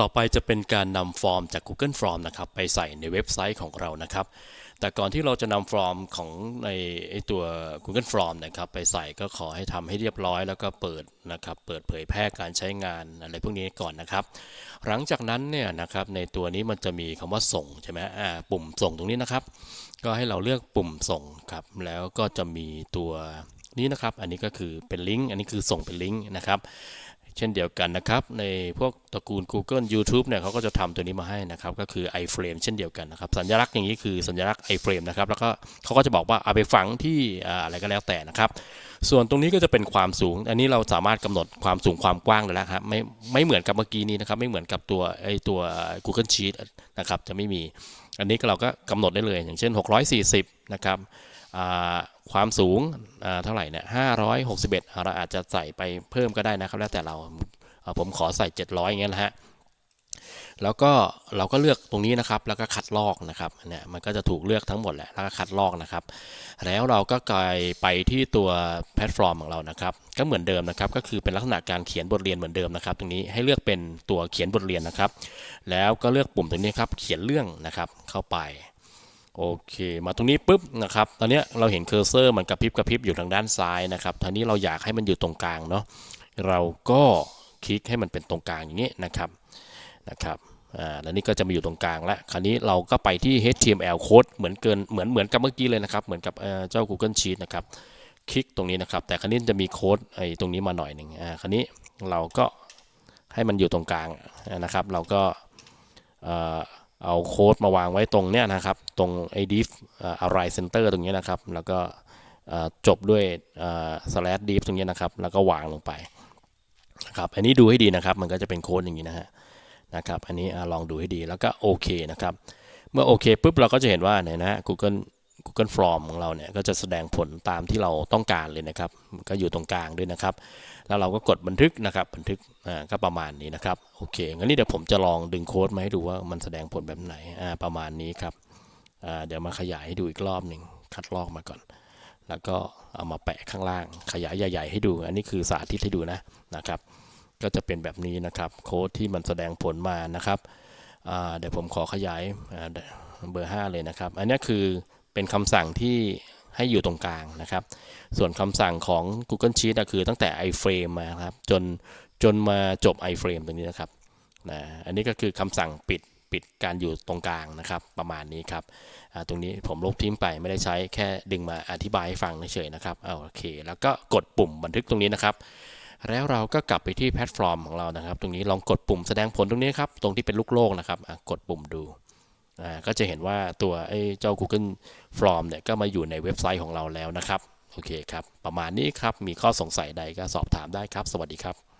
ต่อไปจะเป็นการนำฟอร์มจาก Google Form นะครับไปใส่ในเว็บไซต์ของเรานะครับ แต่ก่อนที่เราจะนำฟอร์มของในตัว Google Form นะครับไปใส่ก็ขอให้ทำให้เรียบร้อย แล้วก็เปิดนะครับเปิดเผยแพร่การใช้งานอะไรพวกนี้ก่อนนะครับ หลังจากนั้นเนี่ยนะครับในตัวนี้มันจะมีคำว่าส่งใช่ไหมอ่าปุ่มส่งตรงนี้นะครับ ก็ให้เราเลือกปุ่มส่งครับแล้วก็จะมีตัวนี้นะครับ อันนี้ก็คือเป็นลิงก์ อันนี้คือส่งเป็นลิงก์นะครับ เช่นเดียวกันนะครับ ในพวกตระกูล Google YouTube เนี่ยเขาก็จะทำตัวนี้มาให้นะครับ ก็คือ iframe เช่นเดียวกันนะครับ สัญลักษณ์อย่างนี้คือสัญลักษณ์ iframe นะครับ แล้วก็เขาก็จะบอกว่าเอาไปฝังที่อะไรก็แล้วแต่นะครับ ส่วนตรงนี้ก็จะเป็นความสูง อันนี้เราสามารถกำหนดความสูงความกว้างได้แล้วครับไม่ไม่เหมือนกับเมื่อกี้นี้นะครับ ไม่เหมือนกับตัวไอตัว Google Sheet นะครับจะไม่มี อันนี้เราก็กำหนดได้เลย อย่างเช่น 640 นะครับ ความสูงเท่าไหร่เนี่ย561เอ็ดเราอาจจะใส่ไปเพิ่มก็ได้นะครับ แล้วแต่เราผมขอใส่700อย่างเงี้ยนะฮะแล้วก็เราก็เลือกตรงนี้นะครับ แล้วก็คัดลอกนะครับเนี่ยมันก็จะถูกเลือกทั้งหมดแหละแล้วก็คัดลอกนะครับ แล้วเราก็กลายไปที่ตัวแพลตฟอร์มของเรานะครับ ก็เหมือนเดิมนะครับ ก็คือเป็นลักษณะการเขียนบทเรียนเหมือนเดิมนะครับ ตรงนี้ให้เลือกเป็นตัวเขียนบทเรียนนะครับ แล้วก็เลือกปุ่มตรงนี้ครับ เขียนเรื่องนะครับเข้าไป โอเค มาตรงนี้ปุ๊บนะครับ ตอนนี้เราเห็นเคอร์เซอร์มันกระพริบกระพริบอยู่ทางด้านซ้ายนะครับทีนี้เราอยากให้มันอยู่ตรงกลางเนาะ เราก็คลิกให้มันเป็นตรงกลางอย่างนี้นะครับ นะครับ อ่า แล้วนี่ก็จะมาอยู่ตรงกลางแล้ว คราวนี้เราก็ไปที่ HTML code เหมือนเกิน เหมือน เหมือนกับเมื่อกี้เลยนะครับ เหมือนกับเจ้า Google Sheet นะครับ คลิกตรงนี้นะครับ แต่คราวนี้จะมีโค้ดไอ้ตรงนี้มาหน่อยหนึ่งอ่า คราวนี้เราก็ให้มันอยู่ตรงกลางนะครับ เราก็อ่อ เอาโค้ดมาวางไว้ตรงเนี้ยนะครับ ตรงไอ้ div อ่า array center ตรงนี้นะครับ แล้วก็จบด้วย slash div ตรงนี้นะครับ แล้วก็วางลงไปนะครับ อันนี้ดูให้ดีนะครับ มันก็จะเป็นโค้ดอย่างนี้นะฮะนะครับ อันนี้ลองดูให้ดีแล้วก็โอเคนะครับ เมื่อโอเคปุ๊บเราก็จะเห็นว่าเนี่ยนะ Google Google Form ของเราเนี่ยก็จะแสดงผลตามที่เราต้องการเลยนะครับ ก็อยู่ตรงกลางด้วยนะครับ แล้วเราก็กดบันทึกนะครับบันทึกอ่าก็ประมาณนี้นะครับโอเคงั้นนี่เดี๋ยวผมจะลองดึงโค้ดมาให้ดูว่ามันแสดงผลแบบไหนอ่าประมาณนี้ครับอ่าเดี๋ยวมาขยายให้ดูอีกรอบหนึ่งคัดลอกมาก่อน แล้วก็เอามาแปะข้างล่าง ขยายใหญ่ ๆ ให้ดู อันนี้คือสาธิตให้ดูนะนะครับ ก็จะเป็นแบบนี้นะครับ โค้ดที่มันแสดงผลมานะครับอ่าเดี๋ยวผมขอขยายอ่าเบอร์ 5 เลยนะครับ อันนี้คือ เป็นคำสั่งที่ให้อยู่ตรงกลางนะครับ ส่วนคำสั่งของ Google Sheet ก็คือตั้งแต่ iframe มาครับจนจนมาจบ iframe ตรงนี้นะครับนะอันนี้ก็คือคำสั่งปิดปิดการอยู่ตรงกลางนะครับ ประมาณนี้ครับตรงนี้ผมลบทิ้งไปไม่ได้ใช้แค่ดึงมาอธิบายให้ฟังเฉยๆนะครับเอาโอเค แล้วก็กดปุ่มบันทึกตรงนี้นะครับ แล้วเราก็กลับไปที่แพลตฟอร์มของเรานะครับ ตรงนี้ลองกดปุ่มแสดงผลตรงนี้ครับ ตรงที่เป็นลูกโลกนะครับกดปุ่มดู ก็จะเห็นว่าตัวไอ้เจ้า Google Form เนี่ยก็มาอยู่ในเว็บไซต์ของเราแล้วนะครับ โอเคครับ ประมาณนี้ครับ มีข้อสงสัยใดก็สอบถามได้ครับ สวัสดีครับ